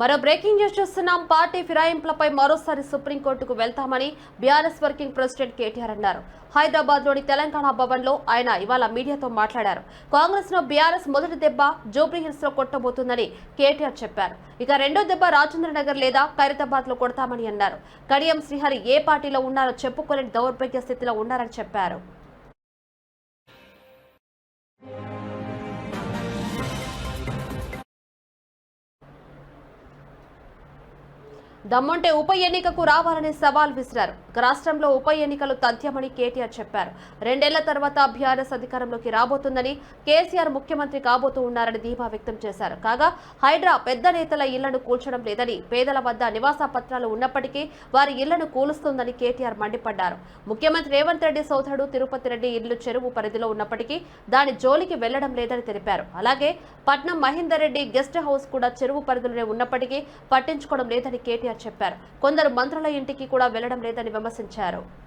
మరో breaking news చూస్తున్నాం. Party ఫిరాయింపులపై మరోసారి సుప్రీంకోర్టుకు వెళ్తామని బీఆర్ఎస్ వర్కింగ్ ప్రెసిడెంట్ కేటీఆర్ అన్నారు. హైదరాబాద్లోని తెలంగాణ భవన్లో ఆయన ఇవాళ మీడియాతో మాట్లాడారు. కాంగ్రెస్లో బీఆర్ఎస్ మొదటి దెబ్బ జూబ్లీహిల్స్లో కొట్టబోతుందని కేటీఆర్ చెప్పారు. ఇక రెండో దెబ్బ రాజేంద్రనగర్ లేదా ఖైరతాబాద్లో కొడతామని అన్నారు. కడియం శ్రీహరి ఏ పార్టీలో ఉన్నారో చెప్పుకోలేని దౌర్భాగ్య స్థితిలో ఉన్నారని చెప్పారు. దమ్ముంటే ఉప ఎన్నికకు రావాలని సవాల్ విసిరారు. రాష్ట్రంలో ఉప ఎన్నికలు తథ్యమని కేటీఆర్ చెప్పారు. రెండేళ్ళ తర్వాత బీఆర్ఎస్ అధికారంలోకి రాబోతుందని కేసీఆర్ ముఖ్యమంత్రి కాబోతూ ఉన్నారని ధీమా వ్యక్తం చేశారు. కాగా హైడ్రా పెద్ద నేతల ఇళ్ళను కూల్చడం లేదని పేదల వద్ద నివాస పత్రాలు ఉన్నప్పటికీ వారి ఇళ్ళను కూలుస్తుందని కేటీఆర్ మండిపడ్డారు. ముఖ్యమంత్రి రేవంత్ రెడ్డి సోదరుడు తిరుపతి రెడ్డి ఇల్లు చెరువు పరిధిలో ఉన్నప్పటికీ దాని జోలికి వెళ్ళడం లేదని తెలిపారు. అలాగే పట్నం మహేందర్ రెడ్డి గెస్ట్ హౌస్ కూడా చెరువు పరిధిలోనే ఉన్నప్పటికీ పట్టించుకోవడం లేదని కేటీఆర్ చెప్పారు. కొందరు మంత్రుల ఇంటికి కూడా వెళ్ళడం లేదని విమర్శించారు.